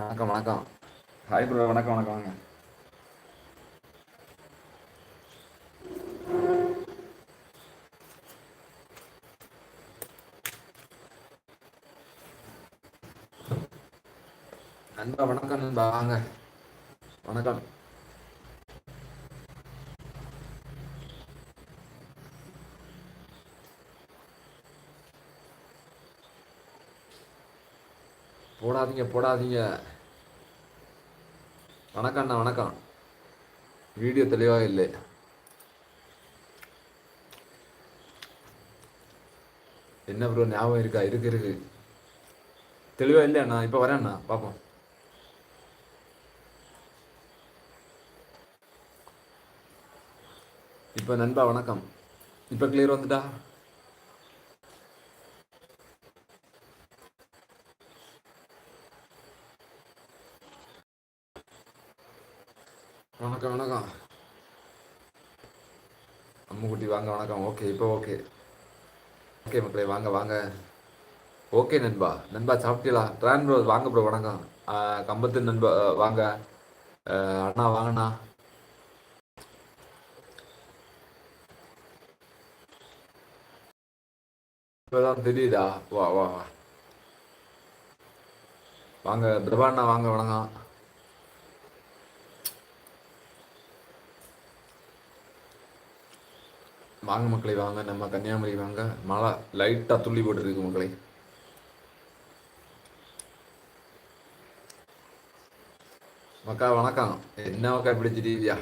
வணக்கம் வணக்கம். Hi bro வணக்கம் வணக்கம் வாங்க. நண்பா வணக்கம் நண்பா வாங்க. வணக்கம். போடாதீங்க போடாதீங்க. வணக்கம் அண்ணா வணக்கம். வீடியோ தெளிவாக இல்லை. என்ன ப்ரோ ஞாபகம் இருக்கா? இருக்கு இருக்கு. தெளிவாக இல்லை அண்ணா இப்போ வரேன் அண்ணா பார்ப்போம் இப்போ நண்பா வணக்கம். இப்போ கிளியர் வந்துட்டா? வணக்கம் வணக்கம். அம்முக்குட்டி வாங்க வணக்கம். ஓகே இப்போ ஓகே. ஓகே மக்களே வாங்க வாங்க. ஓகே நண்பா. நண்பா சாப்பிட்டீங்களா? ட்ரான் ப்ரோ வாங்க ப்ரோ வணக்கம். கம்பத்து நண்பா வாங்க. அண்ணா வாங்கண்ணா. இப்போதான் தெரியுதா? வா வா. வாங்க பிரபாண்ணா வாங்க வணக்கம். வாங்க மக்களே வாங்க நம்ம கன்னியாகுமரி வாங்க மழை லைட்டாக துள்ளி போட்டுருக்கு மக்களே மக்கா வணக்கம் என்ன மக்கா இப்படி திடீரியா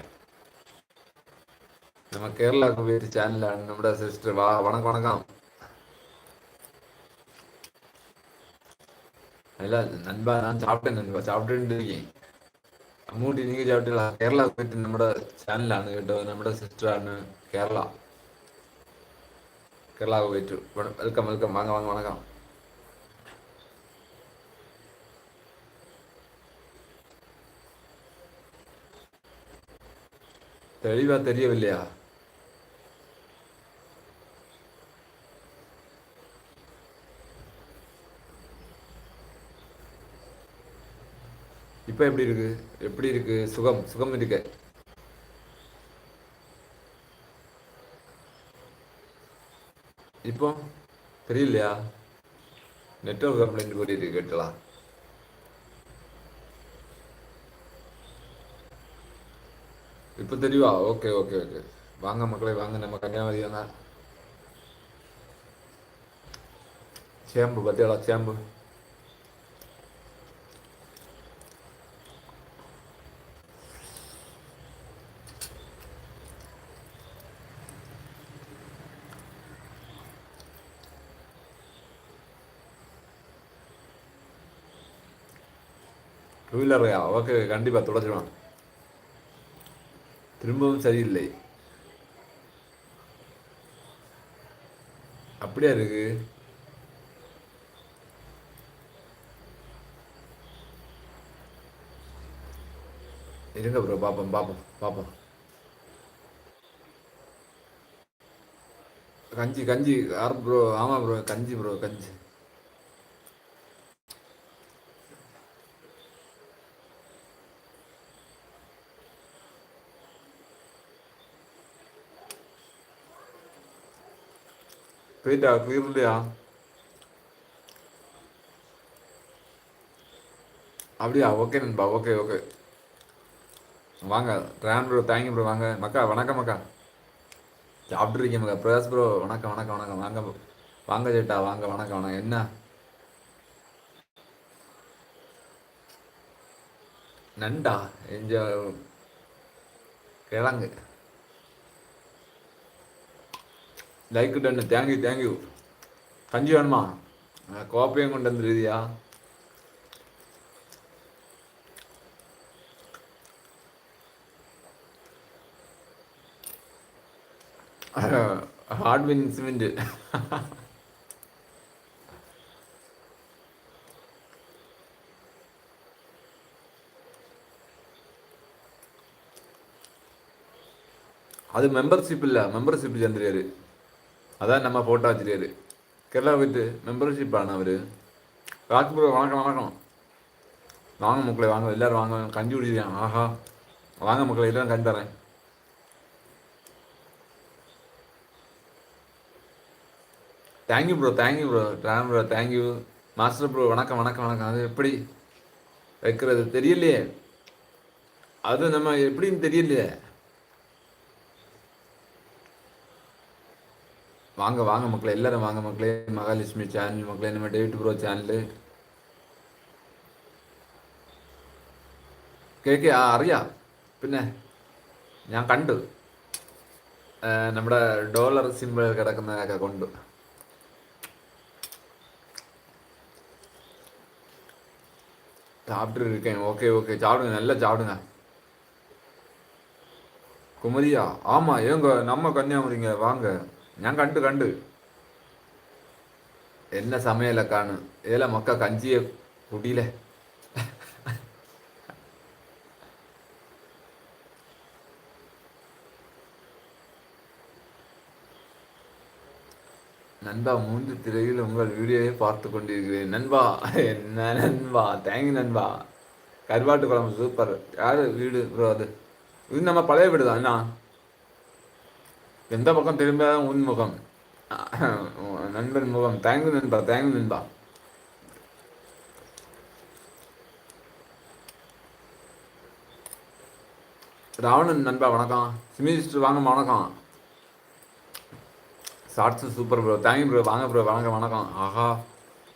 நம்ம கேரளாவுக்கு போயிட்டு சேனல் நம்மட சிஸ்டர் வா வணக்கம் வணக்கம் இல்ல நண்பா நான் சாப்பிட்டேன் நண்பா சாப்பிட்டுட்டு இருக்கேன் அம்மூட்டி நீங்க சாப்பிட்டீங்களா கேரளாவுக்கு போயிட்டு നമ്മുടെ ചാനലാണ് കേട്ടോ നമ്മുടെ സിസ്റ്ററാണ് കേരള கேரளாவை வெற்று. Welcome welcome. வாங்க வாங்க வணக்கம். தெளிவா தெரியவில்லையா? இப்போ எப்படி இருக்கு? எப்படி இருக்கு? சுகம் சுகம் இருக்கு. இப்போ தெரியலையா? நெட்வொர்க் கம்ப்ளைண்ட் கூட்டிட்டு கேட்டலாம் இப்போ தெரியவா ஓகே ஓகே ஓகே வாங்க மக்களே வாங்க. நம்ம கன்னியாகுமரி வாங்க சேம்பு பத்தியாளா சேம்பு? டூ வீலரையா ஓகே கண்டிப்பாக தொடச்சிடுவான். திரும்பவும் சரியில்லை. அப்படியா இருக்கு? இருங்க ப்ரோ பார்ப்போம் பார்ப்போம் பார்ப்போம் கஞ்சி கஞ்சி ஆர் ப்ரோ ஆமாம் ப்ரோ கஞ்சி ப்ரோ கஞ்சி. போயிட்டா குயிர்லையா அப்படியா? ஓகே நண்பா ஓகே ஓகே வாங்க Ram bro thank you bro வாங்க. மக்கா வணக்கம் மக்கா. சாப்பிட்ருக்கீங்க மக்கா. பிரகாஷ் ப்ரோ வணக்கம் வணக்கம் வணக்கம். வாங்க வாங்க ஜேட்டா வாங்க வணக்கம் வணக்கம். என்ன? நண்டா எஞ்ச கிழங்கு. லைக் டன்னு தேங்க்யூ தேங்க்யூ கஞ்சி வேணுமா கோப்பையும் கொண்டு வந்துருதியா ஹார்ட்வின் சிமெண்ட் அது மெம்பர்ஷிப் இல்லை மெம்பர்ஷிப் சந்திரியாரு அதான் நம்ம ஃபோட்டோ வச்சிருக்காரு. கேரளா போயிட்டு மெம்பர்ஷிப் ஆன அவர். ராஜ் ப்ரோ வணக்கம் வணக்கம். வாங்க மக்களை வாங்க. எல்லாரும் வாங்க. கஞ்சி குடிக்கிறேன். ஆஹா. வாங்க மக்களை எல்லாம் கஞ்சி தரேன். Thank you bro thank you bro Ram bro thank you master bro வணக்கம் வணக்கம் வணக்கம். அது எப்படி வைக்கிறது? தெரியலையே. அது நம்ம எப்படின்னு தெரியலையே. வாங்க வாங்க மக்களே எல்லாரும் வாங்க மக்களே மகாலட்சுமி சேனல் மக்களே நம்ம டேவிட் ப்ரோ சேனலு കേക്ക് ആ അറിയാം പിന്നെ ഞാൻ കണ്ടു നമ്മുടെ ഡോളർ സിമ്പിൾ കിടക്കുന്നതൊക്കെ കൊണ്ടു சாப்பிட்டு இருக்கேன் ஓகே ஓகே சாப்பிடுங்க நல்லா சாப்பிடுங்க குமரியா ஆமாம் ஏங்க நம்ம கன்னியாகுமரிங்க வாங்க ഞാൻ കണ്ടു കണ്ടു എന്നെ സമയമല്ല കാണു ഏല മക്ക കഞ്ചിയെ കുടിയിലെ நண்பா மூன்று திரையில் உங்கள் வீடியோவை பார்த்து கொண்டிருக்கிறேன் நண்பா என்ன நண்பா தேங்க்யூ நண்பா கருவாட்டு குழம்பு சூப்பர் யார் வீடு ப்ரோ அது இது நம்ம பழைய வீடு தான் என்ன எந்த பக்கம் திரும்ப உன் முகம். நண்பன் முகம். தேங்க்யூ நண்பா தேங்க்யூ நண்பா. ராவணன் நண்பா வணக்கம். சிமி சிஸ்டர் வாங்க வணக்கம். Shorts super bro thank you bro வாங்க ப்ரோ வணக்கம் வணக்கம். ஆஹா.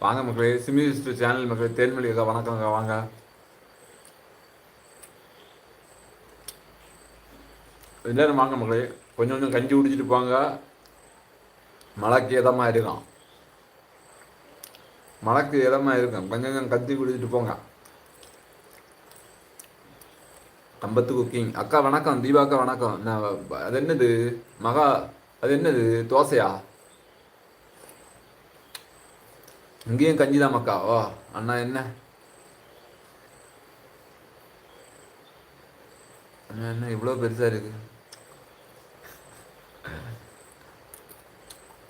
வாங்க மக்களே. சிமி சேனல் மக்களே தேன்மொழி அக்கா வணக்கங்க வாங்க. எல்லாரும் வாங்க மக்களே. கொஞ்சம் கொஞ்சம் கஞ்சி குடிச்சிட்டு போங்க. மழைக்கு இதமாக இருக்கும். மழைக்கு இதமாக இருக்கும். கொஞ்சம் கொஞ்சம் கஞ்சி குடிச்சிட்டு போங்க. அம்பத்து குக்கிங். அக்கா வணக்கம். தீபா அக்கா வணக்கம். நான் அது என்னது? மகா அது என்னது? தோசையா? இங்கேயும் கஞ்சி தான் மக்கா ஓ அண்ணா என்ன? அண்ணா என்ன இவ்வளோ பெருசாக இருக்கு?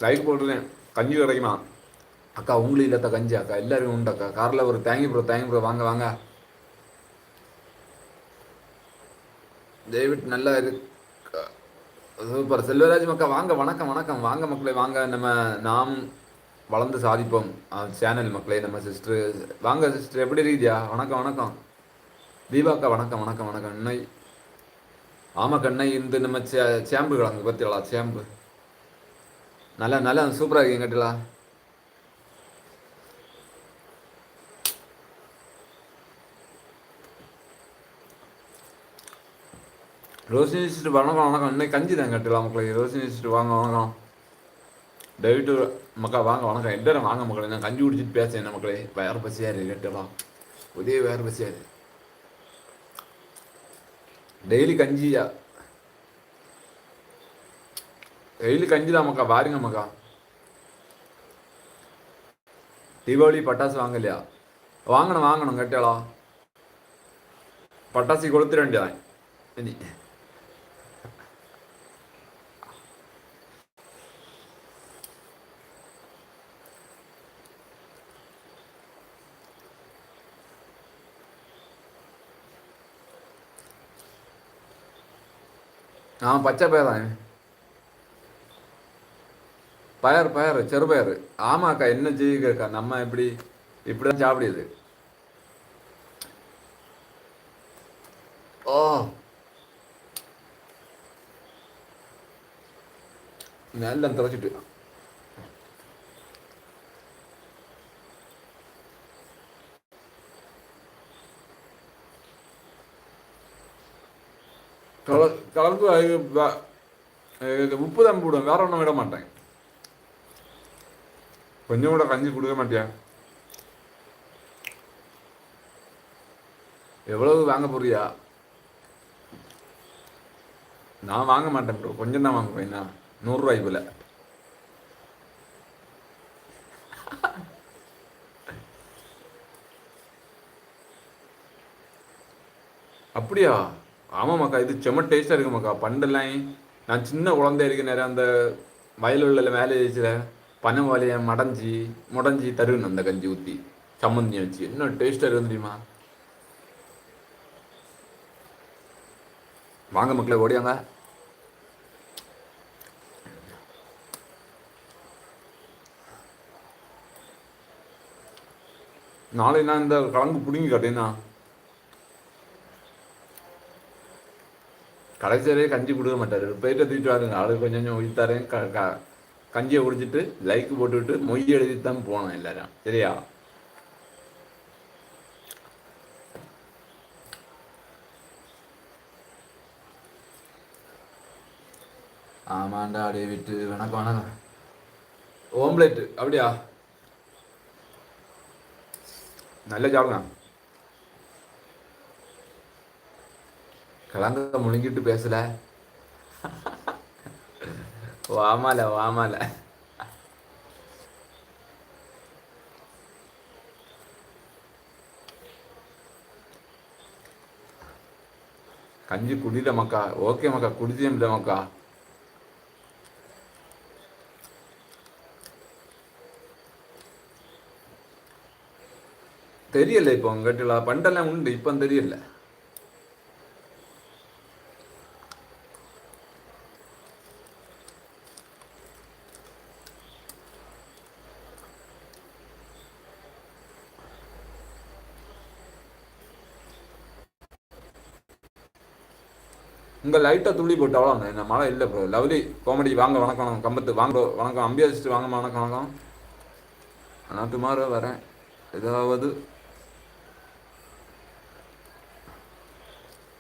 லைட் போட்டுருக்கேன். கஞ்சி கிடைக்குமா? அக்கா உங்களுக்கு இல்லாத கஞ்சி அக்கா. எல்லாருக்கும் உண்டு அக்கா. காரில் ஒரு தேங்கி ப்ரோ தேங்கி ப்ரோ வாங்க வாங்க. டேவிட் நல்லா இருக்கு? சூப்பர். செல்வராஜ் மக்கா வாங்க வணக்கம் வணக்கம். வாங்க மக்களே வாங்க. நம்ம நாம் வளர்ந்து சாதிப்போம். சேனல் மக்களே நம்ம சிஸ்டர். வாங்க சிஸ்டர். எப்படி இருக்குதியா வணக்கம் வணக்கம். தீபாக்கா வணக்கம் வணக்கம் வணக்கம். அண்ணை ஆமாம் கண்ணை இந்த நம்ம சே சேம்பு கிழங்கு பத்திரலா சேம்பு. நல்லா நல்லா சூப்பராக இருக்கு எங்கிட்டலா ரோஷினி வச்சுட்டு வணக்கம் வணக்கம். இன்னைக்கு கஞ்சி தான் கட்டலாம் மக்களை. ரோஷினி வச்சுட்டு வாங்க வணக்கம். டெவிட்டு மக்கா வாங்க வணக்கம். எல்லாரும் வாங்க மக்களே. நான் கஞ்சி குடிச்சிட்டு பேச மக்களே. வேறு பசியாரு கட்டலாம் புதிய வேறு பசியாரு டெய்லி கஞ்சியா? டெய்லி கஞ்சி தான் மக்கா பாருங்க மக்கா தீபாவளி பட்டாசு வாங்கலையா வாங்கணும் வாங்கணும் கட்டலாம் பட்டாசு கொளுத்துட வேண்டியதான் இனி ആ പച്ചപ്പയറാണ് பயர் பயர் செருபயர் ஆமாக்கா என்ன செய்யுக்கா நம்ம இப்படி இப்படிதான் சாப்பிடுது. ஓ. எல்லாம் திறச்சிட்டு கலந்து உப்பு தான் போடுவேன். வேற ஒன்றும் விட மாட்டேன். கொஞ்சம் கூட கஞ்சி கொடுக்க மாட்டியா? எவ்வளவு வாங்க போறியா? நான் வாங்க மாட்டேன் ப்ரோ கொஞ்சம் தான் வாங்க போயினா போல அப்படியா? ஆமாம்மாக்கா இது செம்ம டேஸ்ட்டாக இருக்குமாக்கா. பண்டெல்லாம் நான் சின்ன குழந்தை இருக்க நேரம் அந்த வயலுள்ள மேலே வச்சுல பனை வலையை மடஞ்சி முடஞ்சி தருவேன் அந்த கஞ்சி ஊற்றி சம்மந்தி வச்சு இன்னும் டேஸ்ட்டாக இருக்கும் தெரியுமா வாங்க மக்களை ஓடியாங்க நாளை நான் இந்த கலங்கு பிடுங்கி கட்டேனா கடைசி கஞ்சி கொடுக்க மாட்டார் போயிட்டு தூக்கிட்டு வாருங்க ஆளு கொஞ்சம் கொஞ்சம் ஊற்றி தரேன் க கஞ்சியை குடிச்சிட்டு லைக் போட்டுவிட்டு மொய் எழுதி தான் போனோம் எல்லாரும். சரியா? ஆமாண்டா அப்படியே விட்டு வணக்கம் வணக்கம். ஓம்லேட்டு அப்படியா? நல்ல ஜாபங்க கலங்க முழுங்கிட்டு பேசல. வாமால வாமால கஞ்சி குடியில மக்கா ஓகே மக்கா குடிச்சேன் இல்லை மக்கா தெரியல இப்போ உங்ககிட்ட பண்டெல்லாம் உண்டு இப்போ தெரியல உங்கள் லைட்டாக துள்ளி போட்டு அவ்வளோ என்ன மழை இல்லை ப்ரோ லவ்லி காமெடி வாங்க வணக்கம் வணக்கம் கம்பத்து வாங்க வணக்கம் அம்பியாசிட்டு வாங்க வணக்கம் வணக்கம். நான் டுமாரோ வரேன். ஏதாவது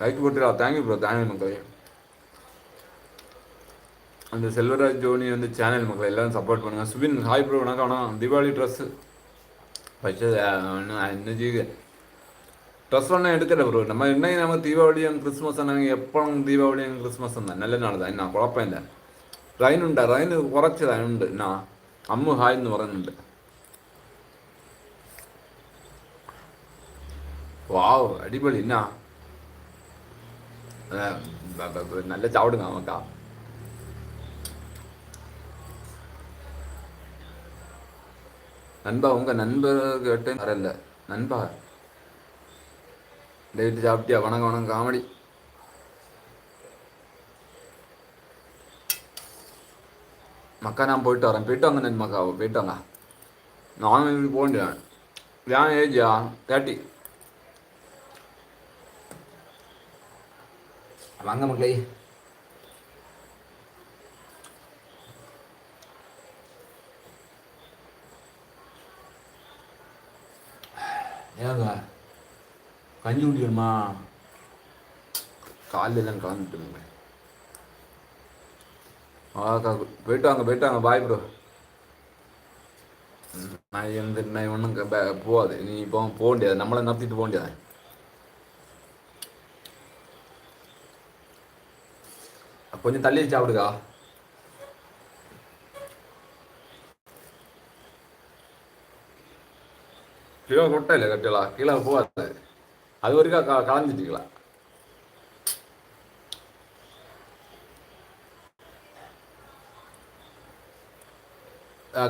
like போட்டுடா thank you bro thank you மக்களே. அந்த செல்வராஜ் ஜோனி வந்து சேனல் மக்கள் எல்லாரும் சப்போர்ட் பண்ணுங்கள் சுபின் ஹாய் ப்ரோ வணக்கம் வணக்கம். தீபாவளி ட்ரெஸ்ஸு வச்சது ஒன்றும் என்ன ஜீக ட்ரெஸ் ஒன்றும் எடுக்கல ப்ரோ நம்ம இன்னைக்கு நம்ம தீபாவளியும் கிறிஸ்மஸ் ஆனாங்க எப்போ தீபாவளியும் கிறிஸ்மஸ் தான் நல்ல നാൾ தான் என்ன കുഴപ്പം ഇല്ല റൈനുണ്ട് റൈന് കുറച്ച് റൈനുണ്ട് എന്നാ അമ്മു ഹായ് എന്ന് പറയുന്നുണ്ട് വാവ് അടിപൊളി എന്നാ அஹ் ப- ப- ப- நல்ல சாப்பிடுங்க அவன்க்கா நண்பா உங்க நண்பர் கேட்டு வரல நண்பா டெய்லி சாப்பிட்டியா? வணக்கம் வணக்கம் காமெடி. மக்கா நான் போயிட்டு வரேன். போயிட்டு வாங்க நண்பக்கா போயிட்டு வாங்க. நானும் இப்படி போக வேண்டியதான் ஏன் ஏஜா தேர்ட்டி வாங்க மக்களே. ஏங்க? கஞ்சி குடிக்கணுமா காலில் எல்லாம் கலந்துட்டுங்க ஆக்கா போயிட்டு வாங்க போயிட்டு வாங்க பாய் ப்ரோ நான் எந்த நான் ஒன்றும் போகாது. நீ இப்போ போக முடியாது நம்மளை நடத்திட்டு போக முடியாது கொஞ்சம் தள்ளி சாப்பிடுக்கா? கீழே கொட்டை இல்லை கட்டலா கீழே போகாது. அது வரைக்கும் க கலந்துட்டீங்களா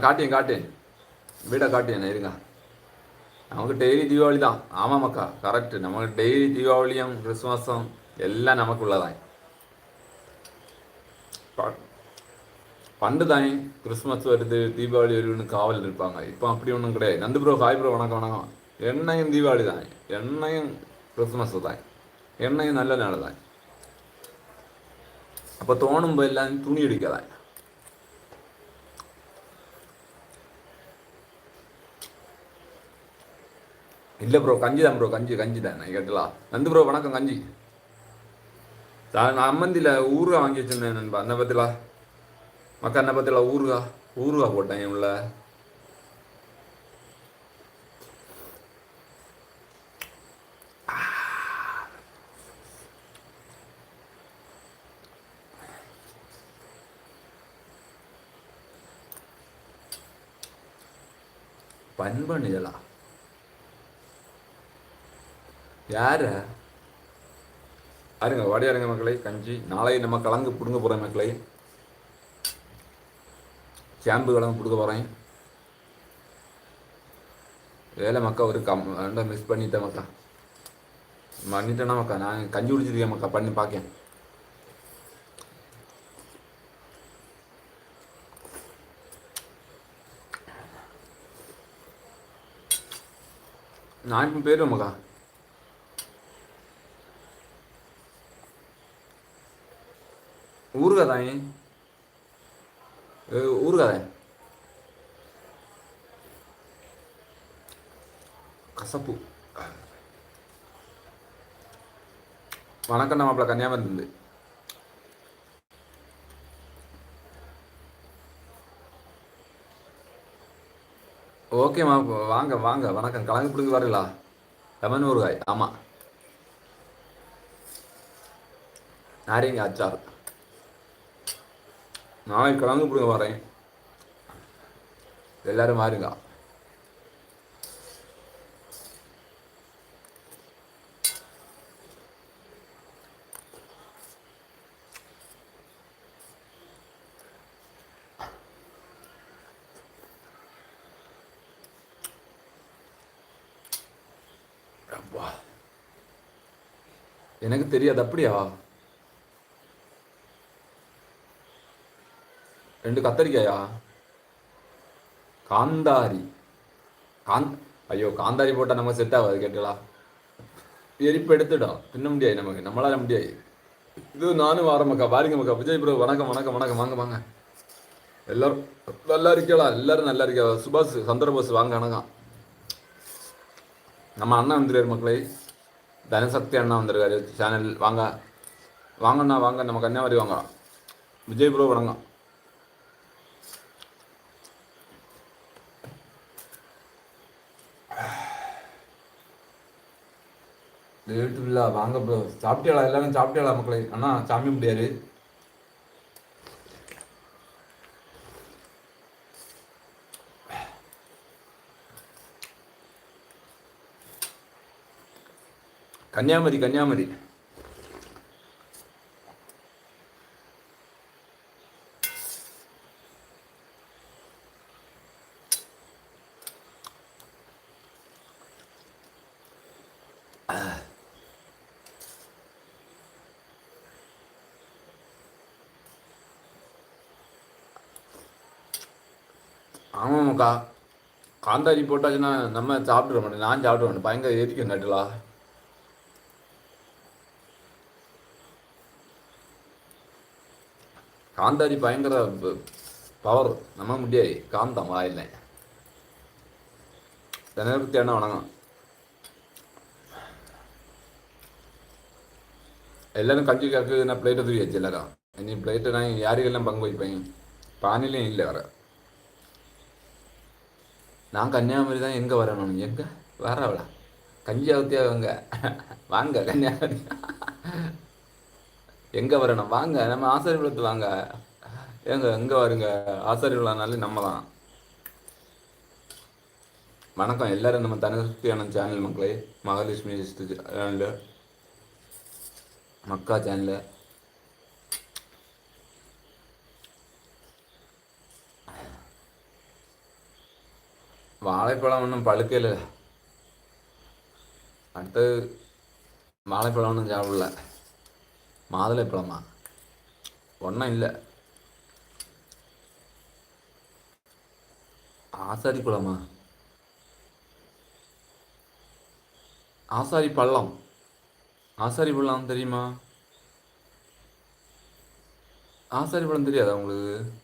காட்டியேன் காட்டியேன் வீடை காட்டியேன் இருங்க. நமக்கு டெய்லி தீபாவளி தான். ஆமாம் மக்கா. கரெக்ட் நமக்கு டெய்லி தீபாவளியும் கிறிஸ்மஸும் எல்லாம் நமக்கு உள்ளதான் பண்டு தான். கிறிஸ்மஸ் வருது தீபாவளி வருதுன்னு காவல் இருப்பாங்க இப்போ அப்படி ஒன்றும் கிடையாது. நந்து ப்ரோ ஹாய் ப்ரோ வணக்கம் வணக்கம். எண்ணெயும் தீபாவளி தான் எண்ணெயும் கிறிஸ்மஸ் தான் எண்ணெயும் நல்ல நாள் தான் அப்போ தோணும்போது எல்லாம் துணி அடிக்கதான் இல்லை ப்ரோ கஞ்சி தான் ப்ரோ கஞ்சி கஞ்சி தான் நான் கேட்டலாம் நந்து ப்ரோ வணக்கம் கஞ்சி நான் அம்மந்தியில் ஊறுகாய் வாங்கி வச்சிருந்தேன் நண்பா என்ன பத்திலா மக்கா என்ன பத்திலா ஊறுகாய் ஊறுகாய் போட்டேன் இவ்வளோ பண்பன் இதெல்லாம் யார? அருங்க வாடியாருங்க மக்களை கஞ்சி நாளை நம்ம கலங்கு பிடுங்க போகிறோம் மக்களை. கேம்பு கலங்கு பிடுங்க போகிறேன் வேலை மக்கா ஒரு கம் மிஸ் பண்ணிட்டேன் மக்கா. பண்ணிட்டேன்னா மக்கா நான் கஞ்சி குடிச்சிருக்கேன் மக்கா பண்ணி பார்க்கேன் நான் இப்போ போயிடுவேன் மக்கா ஊருகா தான் கசப்பு வணக்கம் மாப்பிள்ள கன்னியாகுமரி ஓகேம்மா வாங்க வாங்க. வணக்கம். கலங்க பிடிங்க வரீங்களா லெமன் ஊறுகாய் ஆமாம் நாரிங்க அச்சார். நாளைக்கு கலந்து பிடிங்க வரேன் எல்லாரும் மாறுங்க அப்பா எனக்கு தெரியாது அப்படியா? ரெண்டு கத்தரிக்காயா? காந்தாரி. காந்த் ஐயோ காந்தாரி போட்டால் நம்ம செட் ஆகாது கேட்டலா எரிப்பு எடுத்துடும் தின்ன முடியாது நமக்கு. நம்மளால முடியாது. இது நானும் வர மக்கா பாருங்க மக்கா விஜய் ப்ரோ வணக்கம் வணக்கம் வணக்கம். வாங்க வாங்க. எல்லாரும் நல்லா இருக்கலாம் எல்லாரும் நல்லா இருக்கா சுபாஷ் சந்திரபோஸ் வாங்க வணக்கம். நம்ம அண்ணன் வந்துருக்காரு மக்களே. தனசக்தி அண்ணா வந்திருக்காரு. சேனல் வாங்க. வாங்கண்ணா வாங்க. நம்ம கன்னியாகுமரி வாங்க. விஜய் ப்ரோ வணங்க வாங்க ப்ரோ சாப்பிட்டியாளா? எல்லாரும் சாப்பிட்டியாளா மக்களே? அண்ணா சாமி முடியாது கன்னியாகுமரி கன்னியாகுமரி. ஆமாம்க்கா காந்தாரி போட்டாச்சுன்னா நம்ம சாப்பிட்ற மாட்டேன். நான் சாப்பிட மாட்டேன். பயங்கர எரிக்கும் நட்டுலா காந்தாரி பயங்கர பவர் நம்ம முடியாது காந்தம் வாயில் தினருக்கு என்ன வணக்கம். எல்லாரும் கஞ்சி காக்கு நான் பிளேட்டை தூக்கி வச்சு எல்லாரும். இனி பிளேட்டை நான் யாருக்கெல்லாம் பங்கு வைப்பேன் பானிலையும் இல்லை வர நான் கன்னியாகுமரி தான் எங்கே வரணும்? எங்கே? வரவளா கஞ்சி அவத்தியா வாங்க வாங்க கன்னியாகுமரி. எங்கே வரணும்? வாங்க நம்ம ஆசாரிகுளத்து வாங்க. ஏங்க எங்கே வருங்க? ஆசாரிகுளானாலே நம்ம தான் வணக்கம் எல்லாரும் நம்ம தனசக்தியான சேனல் மக்களே. மகாலட்சுமி சேனல் மக்கா சேனல் வாழைப்பழம் ஒன்றும் பழுக்கல அடுத்து வாழைப்பழம் ஒன்றும் சாப்பிடல. மாதுளை பழமா? ஒன்றும் இல்லை. ஆசாரி பழமா? ஆசாரி பள்ளம். ஆசாரி பள்ளம் தெரியுமா? ஆசாரி பழம் தெரியாதா உங்களுக்கு?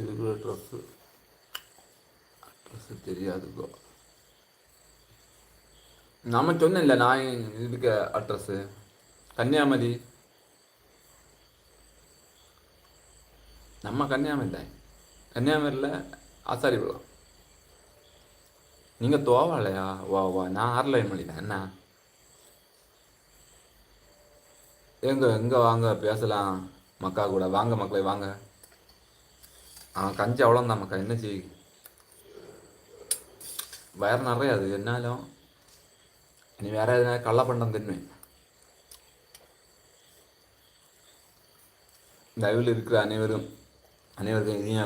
இருக்கிற ட்ரெஸ்ஸு ட்ரெஸ்ஸு தெரியாதுக்கோ. நம்ம சொன்னேன்ல நான் இருக்க அட்ரஸ்ஸு கன்னியாகுமரி. நம்ம கன்னியாகுமரி தான். கன்னியாகுமரியில் ஆசாரிபுரம். நீங்கள் தோவாலையா? வா வா நான் ஆர்லைன் மொழி தான் என்ன? எங்க எங்கே வாங்க பேசலாம். மக்கா கூட வாங்க மக்களை வாங்க. ஆ கஞ்சி அவ்வளோந்தான் மக்கா. என்ன செய் வயறு நிறைய அது. என்னாலும் இனி வேற எதுனா கள்ளப்பண்டம் தின்னுவேன். தயவில் இருக்கிற அனைவரும் அனைவருக்கும் இனிய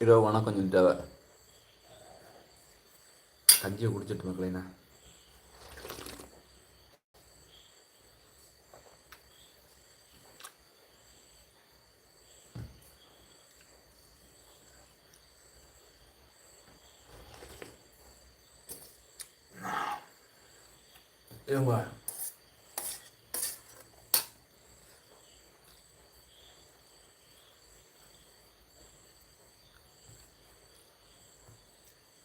இரவு வணக்கம் சொல்லிட்டாவ. கஞ்சியை குடிச்சிட்டு மக்களேண்ணா இவங்க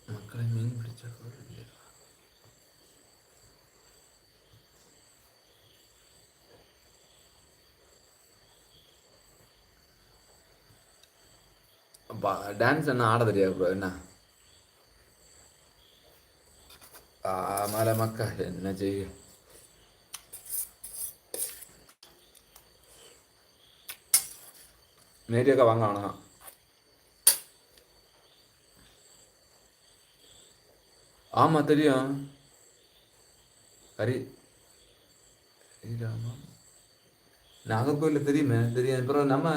மக்களை மீன் பிடிச்ச இல்லையா டான்ஸ் என்ன ஆட தெரியாது ப்ரோ என்ன? ஆமால மக்கா என்ன செய்ய நேரியாக்கா வாங்க ஆனா ஆமாம் தெரியும். ஹரி ஸ்ரீராமா நாகர்கோவில் தெரியுமே? தெரியும் அப்புறம் நம்ம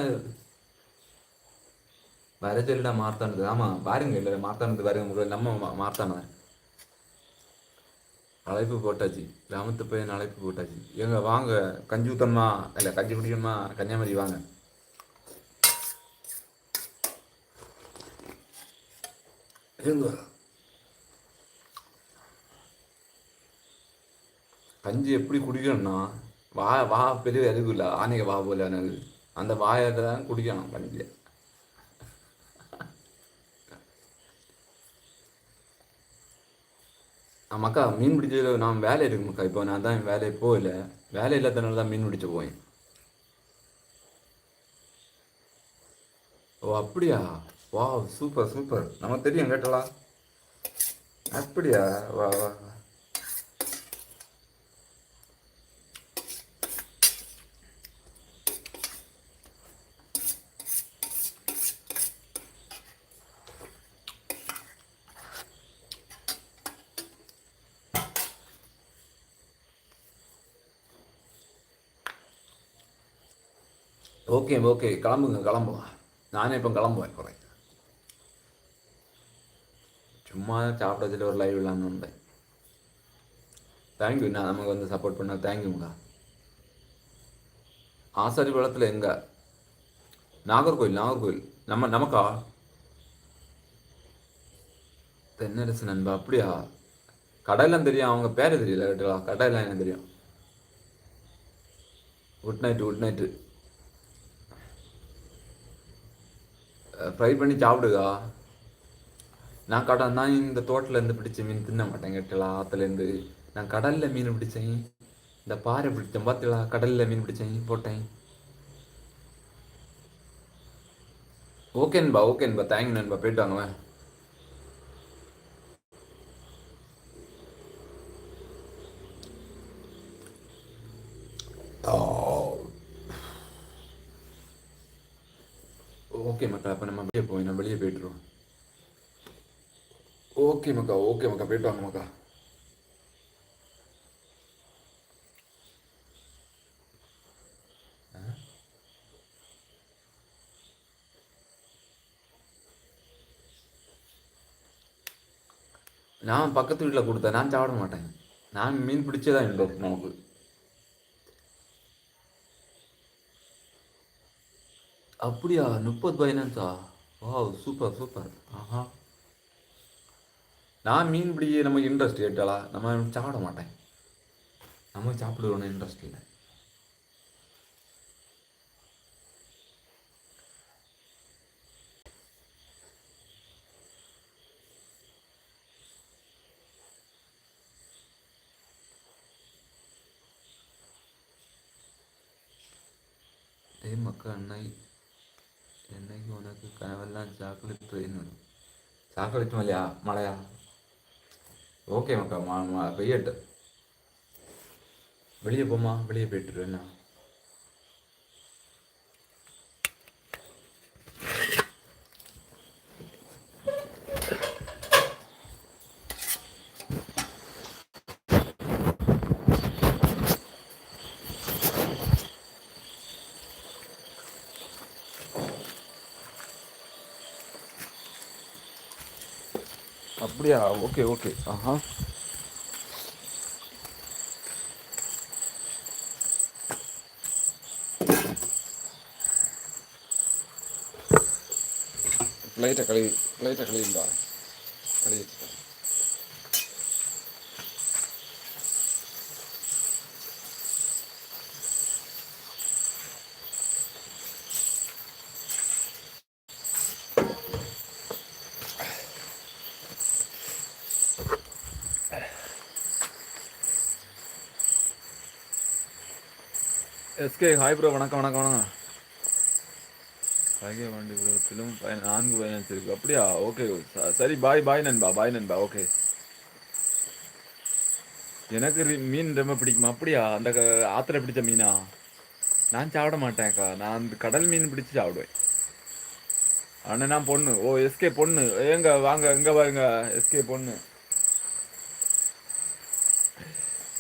வர சொல்லிடா மார்த்தானது. ஆமாம் பாருங்க இல்லை மாத்தானது பாருங்க உங்களுக்கு நம்ம மார்த்தான அழைப்பு போட்டாச்சு. கிராமத்து பையன் அழைப்பு போட்டாச்சு. எங்க வாங்க கஞ்சி ஊத்தம்மா இல்லை கஞ்சி குடிக்கணுமா? கன்னியாகுமரி வாங்க. எங்க கஞ்சி எப்படி குடிக்கணும்னா வா வா பெரிய எதுவும் இல்லை. ஆனைக்கு வா போல எனக்கு அந்த வாயை தான் குடிக்கணும் கஞ்சியை. ஆமாக்கா மீன் பிடிச்சது நான் வேலை இருக்கும்க்கா இப்போ நான் தான் வேலையை போகல. வேலை இல்லாதனால தான் மீன் பிடிச்ச போவேன். ஓ அப்படியா? வா சூப்பர் சூப்பர். நமக்கு தெரியும் கேட்டலா அப்படியா? வா வா வா. ஓகே ஓகே கிளம்புங்க கிளம்புங்க நானே இப்போ கிளம்புவேன் குறை. சும்மா சாப்பிட்டதில் ஒரு லைவ் இல்லாமல் வந்தேன் தேங்க்யூ நான் நமக்கு வந்து சப்போர்ட் பண்ண தேங்க்யூங்க ஆசாரி குளத்தில் எங்க? நாகர்கோயில் நாகர்கோயில் நம்ம நமக்கா? தென்னரசு நண்பா அப்படியா? கடையெல்லாம் தெரியும் அவங்க பேரை தெரியல கேட்டா கடையெல்லாம் எனக்கு தெரியும். Good night good night fry பண்ணி சாப்பிடுக்கா. நான் கடன் தான் இந்த தோட்டிலேருந்து பிடிச்ச மீன் தின்ன மாட்டேன் கேட்டலா ஆற்றுலேருந்து நான் கடலில் மீன் பிடிச்சேன். இந்த பாறை பிடிச்சேன் பார்த்தீங்களா கடலில் மீன் பிடிச்சேன் போட்டேன். ஓகே நண்பா ஓகே நண்பா தேங்க்யூ நண்பா. போயிட்டு வாங்குவேன் ஓகே மக்கா அப்போ நம்ம வெளியே போய் நம்ம வெளியே போயிட்டுருவோம். ஓகே மக்கா ஓகே மக்கா போயிட்டு வாங்க மக்கா. நான் பக்கத்து வீட்டில் கொடுத்தேன் நான் சாப்பிட மாட்டேன். நான் மீன் பிடிச்சதான் இன்ட்ரெஸ்ட் நமக்கு. அப்படியா? முப்பது பதினஞ்சா? வா சூப்பர் சூப்பர் ஆஹா. நான் மீன் பிடிக்க நமக்கு இன்ட்ரெஸ்ட் கேட்டாளா? நம்ம சாப்பிட மாட்டேன். நம்ம சாப்பிடுவோன்னு இன்ட்ரெஸ்ட் இல்லை. டேய் மக்கா அண்ணா என்னைக்கு உனக்கு கனவெல்லாம் சாக்லேட் ட்ரெயின் சாக்லேட் மலையா மலையா ஓகே மக்கா மா மா பெய்யட்டு வெளியே போமா வெளியே போயிட்டுருவேண்ணா என்ன அப்படியா ஓகே ஓகே ஆஹா லைட்டை கழுவி லைட்டை கழுவிங்களா கழுவி எஸ்கே ஹாய் ப்ரோ வணக்கம் வணக்கம் வணக்கம். பகை வண்டி விபத்திலும் நான்கு பயணம் இருக்கு அப்படியா? ஓகே சரி பாய் பாய் நண்பா பாய் நண்பா ஓகே எனக்கு மீன் ரொம்ப பிடிக்குமா? அப்படியா? அந்த க- பிடிச்ச மீனா? நான் சாப்பிட மாட்டேன்க்கா நான் அந்த கடல் மீன் பிடிச்சி சாப்பிடுவேன். அண்ணனா பொண்ணு. ஓ எஸ்கே பொண்ணு. ஏங்க வாங்க எங்க பாருங்க. எஸ்கே பொண்ணு.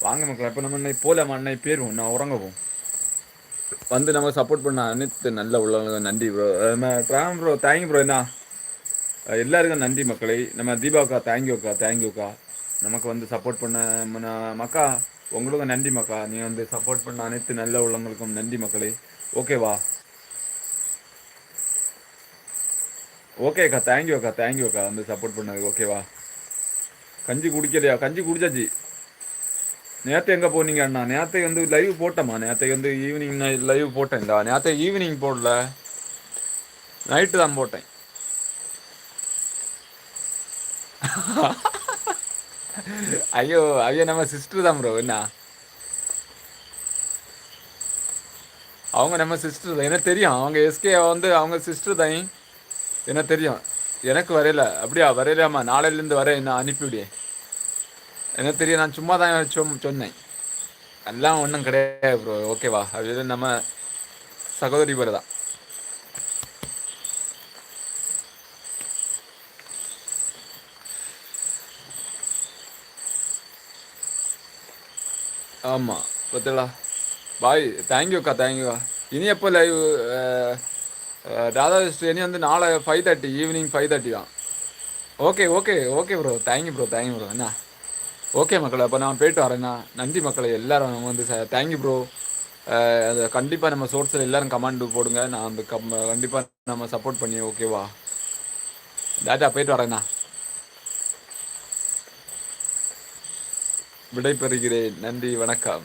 வாங்க மக்கள் இப்போ நம்ம இன்னைக்கு போலாமா? அன்னை பேருவோம். நான் உறங்கவும் வந்து நம்ம சப்போர்ட் பண்ண அனைத்து நல்ல உள்ளவங்க நன்றி ப்ரோ நம்ம ப்ரோ தேங்க்யூ ப்ரோ என்ன? எல்லாருக்கும் நன்றி மக்களை. நம்ம தீபாக்கா தேங்க்யூக்கா தேங்க்யூக்கா நமக்கு வந்து சப்போர்ட் பண்ண மக்கா உங்களுக்கும் நன்றி மக்கா. நீங்கள் வந்து சப்போர்ட் பண்ண அனைத்து நல்ல உள்ளவங்களுக்கும் நன்றி மக்களே. ஓகேவா ஓகேக்கா தேங்க்யூ அக்கா தேங்க்யூ அக்கா வந்து சப்போர்ட் பண்ணது ஓகேவா கஞ்சி குடிக்கலையா? கஞ்சி குடிச்சாச்சு. நேற்று எங்கே போனீங்க அண்ணா? நேற்று வந்து லைவ் போட்டேம்மா. நேற்று வந்து ஈவினிங் லைவ் போட்டேன்டா. நேற்று ஈவினிங் போடல. நைட்டு தான் போட்டேன். ஐயோ ஐயோ நம்ம சிஸ்டர் தான் ப்ரோ என்ன? அவங்க நம்ம சிஸ்டர் தான். எனக்கு தெரியும். அவங்க எஸ்கே வந்து அவங்க சிஸ்டர் தான். எனக்கு தெரியும். எனக்கு வரையில. அப்படியா? வரையிலாமா? நாளையிலேருந்து வரேன் என்ன? அனுப்பிவிடுவேன் எனக்கு தெரியும் நான் சும்மா தான் சொன்னேன். எல்லாம் ஒன்றும் கிடையாது ப்ரோ ஓகேவா அது நம்ம சகோதரி பேர் தான். ஆமாம் பத்தலா பாய் தேங்க்யூக்கா தேங்க்யூக்கா இனி எப்போ லைவ் ராதாகிருஷ்ணன் இனி வந்து நாளை five thirty evening five thirty தான். Okay okay okay bro thank you bro thank you bro என்ன? ஓகே மக்களை அப்போ நான் போயிட்டு வரேண்ணா நன்றி மக்களை எல்லாரும் நம்ம வந்து தேங்க்யூ ப்ரோ அதை கண்டிப்பாக நம்ம சோர்ஸில் எல்லாரும் கமாண்ட் போடுங்க. நான் அந்த கம் கண்டிப்பாக நம்ம சப்போர்ட் பண்ணி ஓகேவா டேட்டா போயிட்டு வரேண்ணா விடை பெறுகிறேன் நன்றி வணக்கம்.